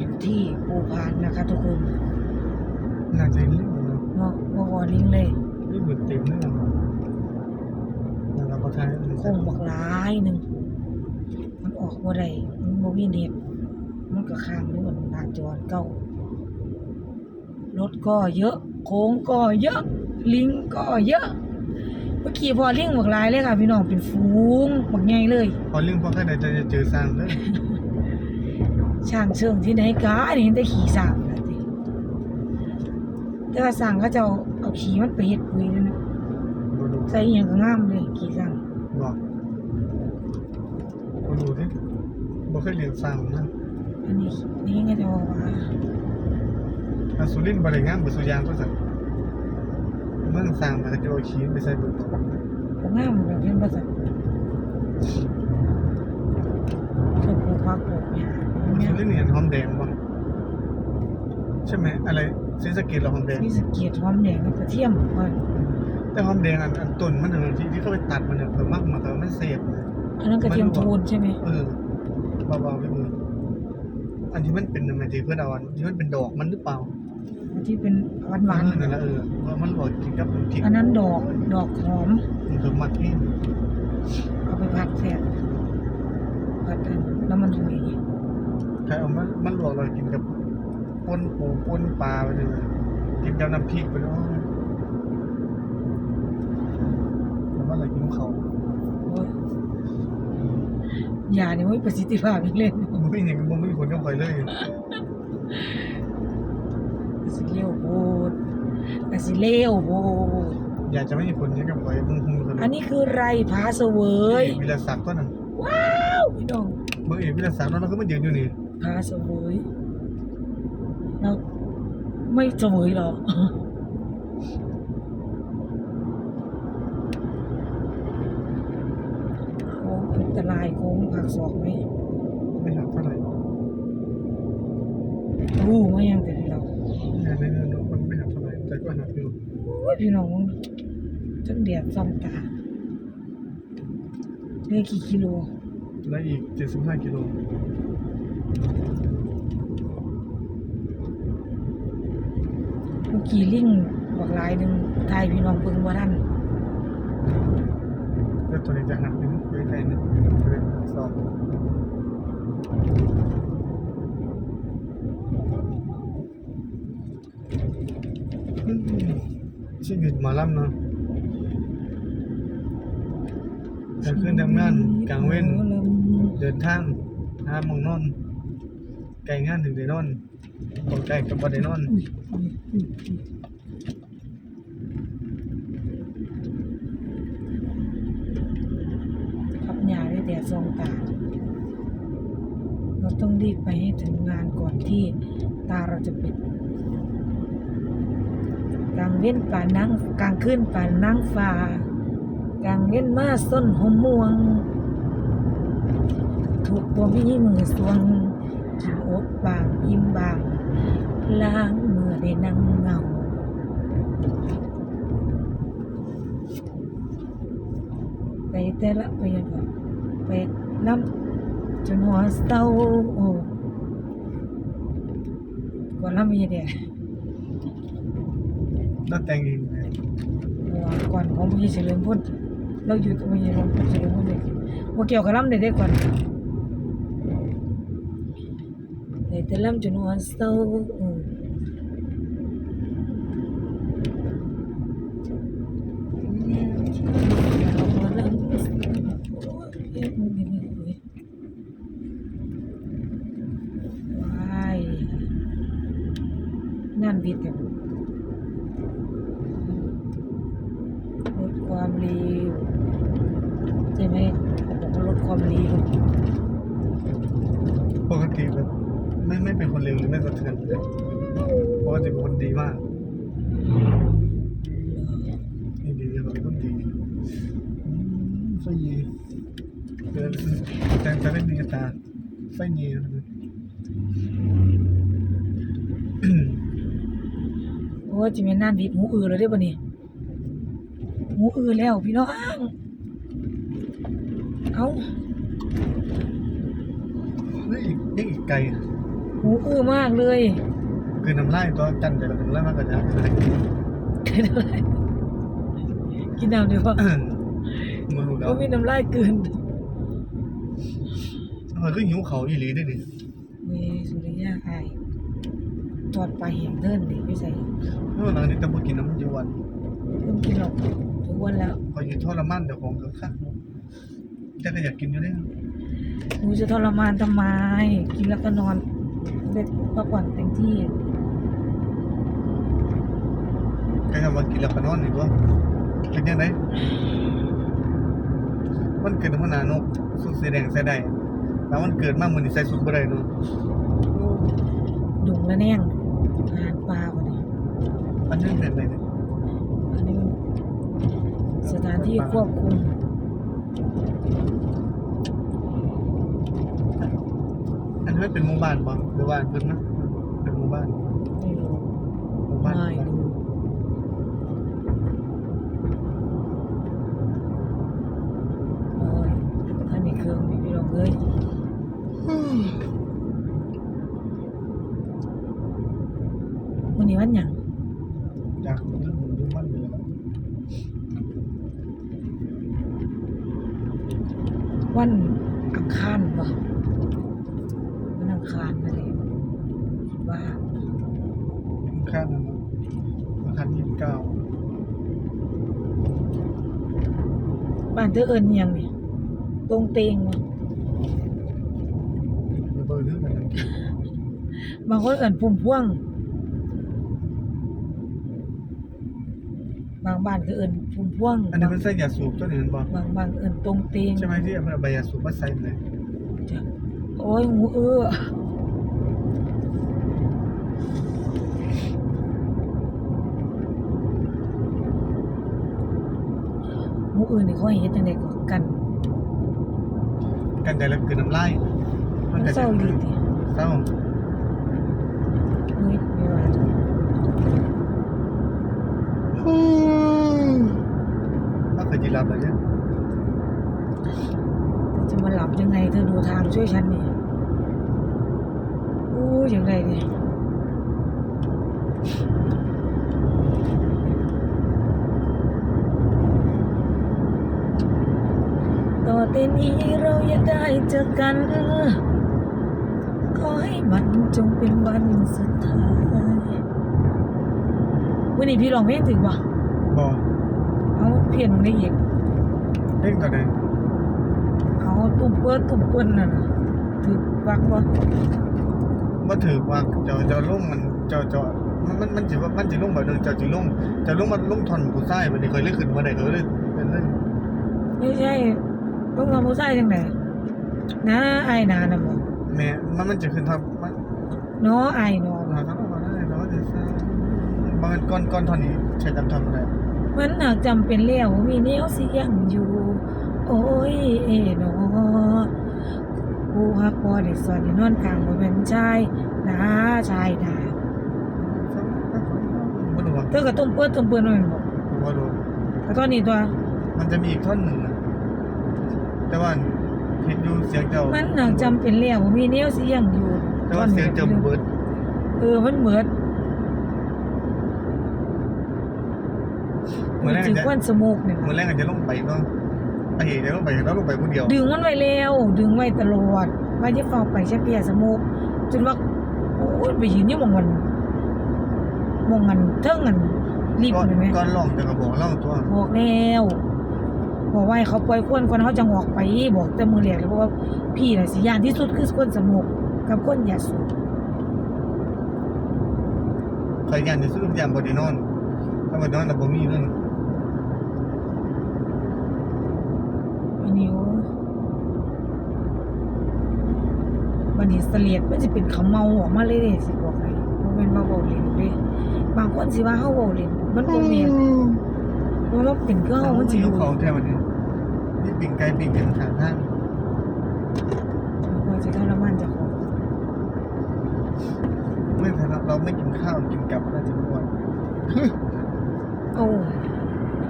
อยู่ที่ภูพานนะคะทุกคนน่าจะเล่นเนาะเนาะบ่วอลิงเลยนี่เหมือนเต็มเลยนะแล้วเราก็ทายเลยคงบักหลายหนึงมันออกบ่ได้มันบ่มีเน็ตมันก็ค้างอยู่บนหน้าจอเก่ารถก็เยอะ โค้งก็เยอะ ลิงก็เยอะ เมื่อกี้พอลิงบักหลายเลยค่ะพี่น้องเป็นฝูงบักใหญ่เลย พอเรื่องพอแค่ไหนจะเจอสร้างเลย ช่างเชิงที่ไหนกานี่เห็นแต่ขี่สร้างนะติแต่ว่าสร้างเขาจะเอาเอาขี่มันไปเฮ็ดปุ๋ยนั่นนะมาดูใส่อหยังก็งามเลยขี่สร้างบอกมาดูที่บ่เคยเรียนสร้างนะอันนี้นี่ก็จะบอกว่าอาสุรินทร์บริงามบุสุยางก็สั่งเมืองสร้างมาจะโยคีนไปใส่บุญบ่งามแบบเป็นภาษาชมพูพักปลูก หญ้าสุรินทร์เนี่ยหอมแดงบ้างใช่ไหมอะไรซีสะเกตเราหอมแดงมีสะเกียดหอมแดงกับกระเทียมว่าแต่หอมแดงอันอันต้นมันเนี่ยที่ที่เขาไปตัดมันเนี่ยเพิ่มมากมาแต่ว่ามันเสพเลยอันนั้นกระเทียมโทนใช่ไหมเออเบาๆไปมืออันที่มันเป็นอะไรที่เพื่อนเอาอันที่มันเป็นดอกมันหรือเปล่าอันที่เป็นหวานหวานเออนั่นแหละเออว่ามันหลอดกินกับน้ำพริกอันนั้นดอกดอกหอม มันคือมัดนี่เอาไปผัดแซ่บผัดอันแล้วมันหอย ใครเอามันมันหลอกเรากินกับป้นปูป้นปลาไปเลยกินกับน้ำพริกไปเลยแล้วมันอะไรกินเขาโอ้ยยาเนี่ยไม่ประสิทธิภาพอีกเลยมันไม่เห็นมันไม่มีผลกับใครเลยสิเลวโบดกสิเลวโบดอยากจะไม่มีผลยังกับใครมึงคงเลยอันนี้คือไรพาเสวยวิลาศักดิ์ต้นนั้นว้าวพี่น้องเมื่อเอกวิลาศักดิ์นั่นเราก็มายืนอยู่นี่ พาเสวยเราไม่เสวยหรอกโค้งอันตรายโค้งผักศอกไหมไม่หักเท่าไหร่รู้มายังแต่เราในในเนื้อมันไม่หักเท่าไหร่แต่ก็หักอยู่โอ้ยพี่น้องจังเดียดส่องตาเหลือกี่กิโลและอีก75กิโลเมื่อกี้ลิ งบักหลายหนึ่งทายพี่น้องเบิ่งว่าท่านแล้วตัวนี้จะหักนึงไปไกลนึงไปสอบอืมชีวิตหมอลำเนาะกลางคืนทำงานกลางเว้น เดินทางหาหมองนอน ไกลงานถึงได้นอนบ่ไกลกับบ่ได้นอนขับยาด้วยแดดสองตา เราต้องรีบไปให้ถึงงานก่อนที่ตาเราจะปิดกลางเว้นป่านั่งกลางคืนป่านั่งฟ้ากลางเว้นมาส้นหอมม่วง ถูกบ่มีมือสวงกิน บบางอิ่มบางล้างมือได้นั่งเหงาไปแต่ละไปยังไงไปน้ำจนหัวเศร้าโอ้ก่อนน้ำมีเดียแล้วแต่งเองเลยก่อนของพี่เฉลิมพลเราอยู่ตรงนี้ของพี่เฉลิมพลเด็กว่าเกี่ยวกับลำเด็กได้ก่อน ไปแต่ลำจนหัวเศร้าโอ้เราบ่ลำโอ้ยว้ายงานวิทย์เนี่ยลดความเร็วใช่ไหมเขาบอกว่าลดความเร็วปกติแบบ ไม่ไม่เป็นคนเลวหรือไม่สะเทือนเลยปกติเป็นคนดีมากนี่ดีเราต้องดีอืมไฟเย่เดินแต่จะไม่มีกระตาไฟเย่นะโอ้ยจิเมนนานวิทย์หูอือแล้วเด้อบ่นี่หูอือแล้วพี่น้องเอ้า เฮ้ยอีกยังอีกไกลอะ หูอื้อมากเลยคือน้ำลายตัวจันแต่ละน้ำลายมันก็จะอะไรเกิดอะไรกินน้ำเดี๋ยวว่ามันรู้แล้วก็มีน้ำลายเกินมันก็หิวเขาอีหลีได้ดิเวสุริยาไอทอดปลาแห้งเดินดิไม่ใส่เพราะว่าหลังนี้ต้องกินน้ำมันเยาวันเพิ่งกินหรอกทุกวันแล้วพออยู่ทรมานเดี๋ยวของก็คักแต่ก็อยากกินอยู่เนี่ยหนูจะทรมานทำไม กินแล้วก็นอน เด็ดพักผ่อนเต็มที่ก็คำว่ากินแล้วก็นอนนี่ตัวเป็นยังไงมันเกิดมานานกสุดสีแดงใส่ได้แล้วมันเกิดมาเหมือนใส่สุดบ่ได้เนาะดุงละแน่งอาหารปลาวันนี้อันนี้เป็นอะไรเนี่ยอันนี้สถานที่ควบคุม อันนี้มันเป็นหมู่บ้านบ่หรือว่าเพิ่นนะเป็นหมู่บ้านไม่รู้หมู่บ้านไม่รู้โอ้ยท่านมีเครื่องมีพี่น้องเลยวันนี้วันหยังจากเรื่องหมู่บ้านไปแล้ววันอังคารบ่วันอั งคารนั่นแหละคิดว่าข้างนั้นเนาะอาคารยี่สิบเก้าบ้านเธอเอิญยังนี่ตรงเตงบ่เบอร์เรื่องกันนะบางคนเอิญพุ่มพวง บางบ้านก็เอิญพุ่มพวง อันนี้มันใส่ยาสูบตัวนี้เห็นบ่บางบางเอิญตรงเตงใช่ไหมที่เอาใบยาสูบมาใส่เลยจ้ะ โอ้ยหูเอื้อหมูอื่นนี่เขาให้เฮ็ดจังได๋ก็กันกันใจแล้วคือน้ำลายมันเศร้าอีหลีติเศร้าเฮ้ยไม่ว่าจ้ะถ้าเคยจีรับเลยเนี่ยแต่ จะมาหลับยังไงเธอดูทางช่วยฉันนี่อู้อย่างไรเนี่ยต่อเต้นนี้เราอย่าได้เจอกัน ขอให้มันจงเป็นวันสุดท้ายวันนี้พี่ร้องเพลงถึงป่ะบอเอาเพียนได้อีกเพ่งต่อไหน เอาตุ่มเปิ้ลตุ่มเปิ้ลน่ะนะถึกวักบ่มาถือว่าเจ้าเจ้าลุ่มมันเจ้าเจ้ามันมันมันจิว่ามันจิลุ่มแบบนึงเจ้าจิลุ่มเจ้าลุ่มมันลุ่มทอนผู้ชายมันนี่เคยเล่นขึ้นมาได้เคยเล่นเป็นเรื่องไม่ใช่ต้องทำผู้ชายจังไหนนะไอ้ายนาน่ะบ่แม่มันมันจะขึ้นทำมันเนาะไอ้ายเนาะหาทำมาได้เนาะจะใช่บางก้อนก้อนทอนนี้ใช้จำทำอะไรมันหากจำเป็นแล้วมีแนวสิยังอยู่ โอ้ยเอ๋นาะกูฮักบ่ได้สอนให้นอนกลางบ่แม่นชายนะชายนะม่รู้ว่าเธอก็ต้มเปิ้ลต้มเปิ้ลว่าแม่บ่ไม่รู้ก็ตอนนี้ตัว มันจะมีอีกท่อนหนึ่งนะแต่ว่าเห็นอยู่เสียงเจ้ามันหากจำเป็นแล้วมีแนวสิยังอยู่แต่ว่าเสียงเจ้าเบิดเออมันเหมือนเหมือนแรกถึงจะควันสมูกเนี่ยเหมือนแรกอาจจะลงไปเนาะ ไอ้เดี๋ยวลงไปแล้วลงไปคนเดียวดึงมันไว้แล้วดึงไว้ตลอดว่าจะเฝ้าไปใช้เปียสมูกจนว่าโอ้ยไปยืนอยู่มองมันมองมันเทิงกันรีบก่อนเลยไหมก่อนลองจะกระบอกล่าตัวบอกแล้วบอกว่าเขาปล่อยควนคนเขาจะออกไปบอกแต่มือแหลกเลยเพราะว่าพี่น่ะสิยานที่สุดคือคนสมูกกับคนยาสูบใครยันจะซื้อยานบอดีนอนถ้าบอดีนอนแต่บ่มีเรื่อง อั นนี้โอ้วันนี้เสลียดมันจะเป็นเขาเมาออกมาเลยเด้สิบอกให้บ่แม่นว่าเว้าเล่นเด้บางคนสิว่าเฮาเว้าเล่นมันบ่แม่นเพราะว่าเป็นเครื่องเขามันจะจะออยู่ยู่เขาแท้วันนี้นี่ปิ่งไก่ปิ่งกันทางทางพอจะทรมานเจะของไม่ถ้าเราไม่กินข้าวกินกับน่าจะอ้วนโอ้